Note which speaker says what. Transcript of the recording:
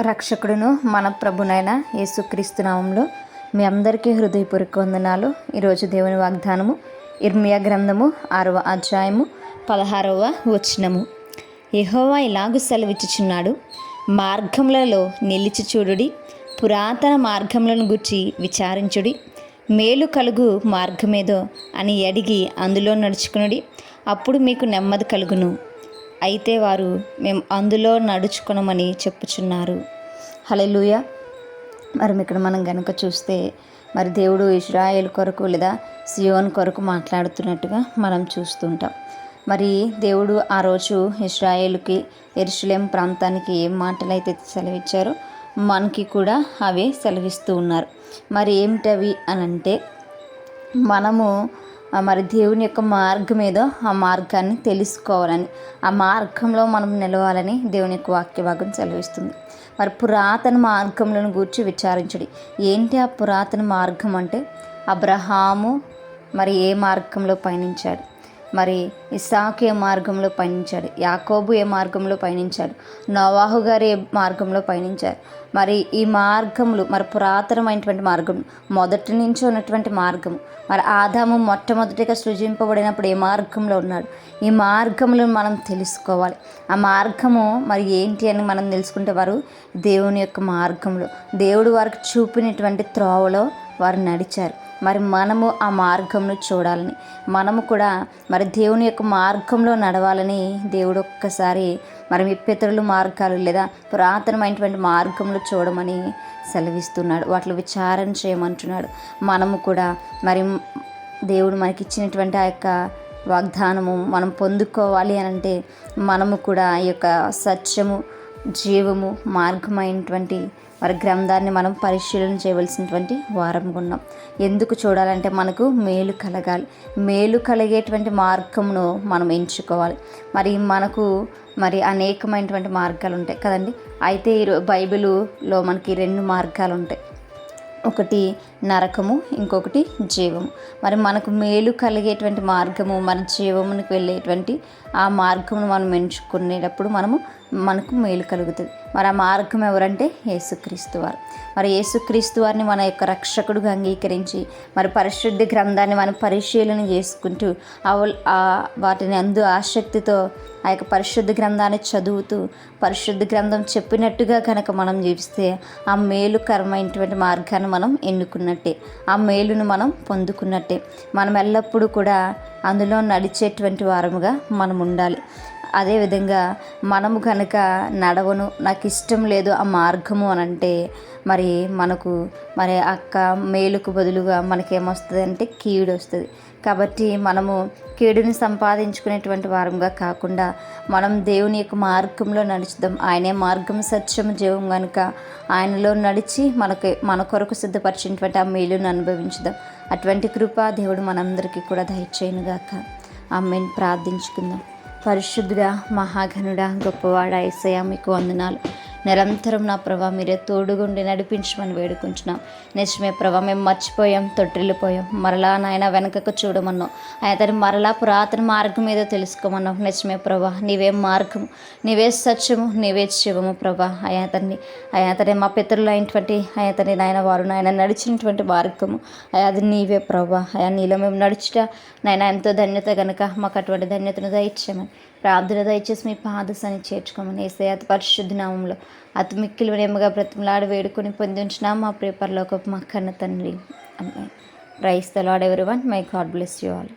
Speaker 1: రక్షకుడును మన ప్రభునైన యేసుక్రీస్తునామంలో మీ అందరికీ హృదయపూర్వక వందనాలు. ఈరోజు దేవుని వాగ్దానము ఇర్మియా గ్రంథము ఆరవ అధ్యాయము పదహారవ వచనము. యహోవా ఇలాగు సెలవిచ్చుచున్నాడు. మార్గములలో నిలిచి చూడుడి పురాతన మార్గములను గుర్చి విచారించుడి. మేలు కలుగు మార్గమేదో అని అడిగి అందులో నడుచుకునుడి అప్పుడు మీకు నెమ్మది కలుగును. అయితే వారు మేము అందులో నడుచుకునమని చెప్పుచున్నారు. హలెలుయ మరి ఇక్కడ మనం కనుక చూస్తే మరి దేవుడు ఇజ్రాయేల్ కొరకు లేదా సియోన్ కొరకు మాట్లాడుతున్నట్టుగా మనం చూస్తుంటాం. మరి దేవుడు ఆ రోజు ఇజ్రాయేల్కి ఎరుషులేం ప్రాంతానికి ఏం మాటలు అయితే సెలవిచ్చారో మనకి కూడా అవే సెలవిస్తూ ఉన్నారు. మరి ఏమిటవి అని అంటే మనము మరి దేవుని యొక్క మార్గం ఏదో ఆ మార్గాన్ని తెలుసుకోవాలని ఆ మార్గంలో మనం నిలవాలని దేవుని యొక్క వాక్య భాగం సెలవిస్తుంది. మరి పురాతన మార్గంలను గూర్చి విచారించడి. ఏంటి ఆ పురాతన మార్గం అంటే? అబ్రహాము మరి ఏ మార్గంలో పయనించాడు? మరి ఇస్సాకు ఏ మార్గంలో పయనించాడు? యాకోబు ఏ మార్గంలో పయనించాడు? నవాహు గారు ఏ మార్గంలో పయనించారు? మరి ఈ మార్గములు మరి పురాతనమైనటువంటి మార్గం మొదటి నుంచి ఉన్నటువంటి మార్గం మరి ఆదాము మొట్టమొదటిగా సృజింపబడినప్పుడు ఏ మార్గంలో ఉన్నాడు? ఈ మార్గములను మనం తెలుసుకోవాలి. ఆ మార్గము మరి ఏంటి అని మనం తెలుసుకుంటే వారు దేవుని యొక్క మార్గంలో దేవుడు వారికి చూపినటువంటి త్రోవలో వారు నడిచారు. మరి మనము ఆ మార్గంను చూడాలని. మనము కూడా మరి దేవుని యొక్క మార్గంలో నడవాలని దేవుడు ఒక్కసారి మరి మీ మార్గాలు లేదా పురాతనమైనటువంటి మార్గంలో చూడమని సెలవిస్తున్నాడు. వాటిలో విచారణ చేయమంటున్నాడు. మనము కూడా మరి దేవుడు మనకి ఇచ్చినటువంటి ఆ యొక్క వాగ్దానము మనం పొందుకోవాలి అని అంటే మనము కూడా ఈ యొక్క సత్యము జీవము మార్గమైనటువంటి మరి గ్రంథాన్ని మనం పరిశీలన చేయవలసినటువంటి వారం ఉన్నాం ఎందుకు చూడాలంటే మనకు మేలు కలగాలి. మేలు కలిగేటువంటి మార్గమును మనం ఎంచుకోవాలి. మరి మనకు మరి అనేకమైనటువంటి మార్గాలు ఉంటాయి కదండి. అయితే ఈ బైబిల్లో మనకి రెండు మార్గాలు ఉంటాయి ఒకటి నరకము ఇంకొకటి జీవము. మరి మనకు మేలు కలిగేటువంటి మార్గము మన జీవమునికి వెళ్ళేటువంటి ఆ మార్గమును మనం ఎంచుకునేటప్పుడు మనము మనకు మేలు కలుగుతుంది. మరి ఆ మార్గం ఎవరంటే యేసుక్రీస్తు వారు. మరి యేసుక్రీస్తు వారిని మన యొక్క రక్షకుడుగా అంగీకరించి మరి పరిశుద్ధ గ్రంథాన్ని మనం పరిశీలన చేసుకుంటూ ఆ వాటిని అందు ఆసక్తితో ఆ యొక్క పరిశుద్ధ గ్రంథాన్ని చదువుతూ పరిశుద్ధ గ్రంథం చెప్పినట్టుగా కనుక మనం జీవిస్తే ఆ మేలుకరమైనటువంటి మార్గాన్ని మనం ఎన్నుకున్నట్టే ఆ మేలును మనం పొందుకున్నట్టే. మనం ఎల్లప్పుడూ కూడా అందులో నడిచేటువంటి వారముగా మనం ఉండాలి అదేవిధంగా మనము కనుక నడవను నాకు ఇష్టం లేదు ఆ మార్గము అని అంటే మరి మనకు మరి అక్క మేలుకు బదులుగా మనకేమొస్తుంది అంటే కీడు వస్తుంది కాబట్టి మనము కీడుని సంపాదించుకునేటువంటి వారంగా కాకుండా మనం దేవుని యొక్క మార్గంలో నడుచుదాం. ఆయనే మార్గం సత్యం జీవం కనుక ఆయనలో నడిచి మనకి మన కొరకు సిద్ధపరిచినటువంటి ఆ మేలును అనుభవించుదాం. అటువంటి కృప దేవుడు మనందరికీ కూడా దయచేయనుగాక. అమ్మని ప్రార్థించుకుందాం. పరిశుద్ధుడా మహాఘనుడా గొప్పవాడ ఐసయా మీకు వందనాలు. నిరంతరం నా ప్రభా మీరే తోడుగుండి నడిపించమని వేడుకుంటున్నాం. నిజమే ప్రభా మేము మర్చిపోయాం తొట్టిల్లిపోయాం. మరలా నాయన వెనకకు చూడమన్నాం. అతని మరలా పురాతన మార్గం ఏదో తెలుసుకోమన్నాం. నిజమే ప్రభా నీవే మార్గం నీవే సత్యము నీవే శివము ప్రభా. అతన్ని అతని మా పితరులు అయినటువంటి అయాతని నాయన వారు నాయన నడిచినటువంటి మార్గము. అది నీవే ప్రభా. అయా నీలో మేము నడుచుట నాయన ఎంతో ధన్యత కనుక మాకు అటువంటి ధన్యతను దయచేయమని ప్రార్థన దయచేసి మీ పాదశాన్ని చేర్చుకోమని వేసే పరిశుద్ధ నామంలో అతి మిక్కిలు నెమ్మగా బ్రతిమలాడి వేడుకొని పొందించిన మా ప్రేపర్లో ఒక మా కన్న తండ్రి. అమ్మాయి praise the Lord everyone my God bless you all.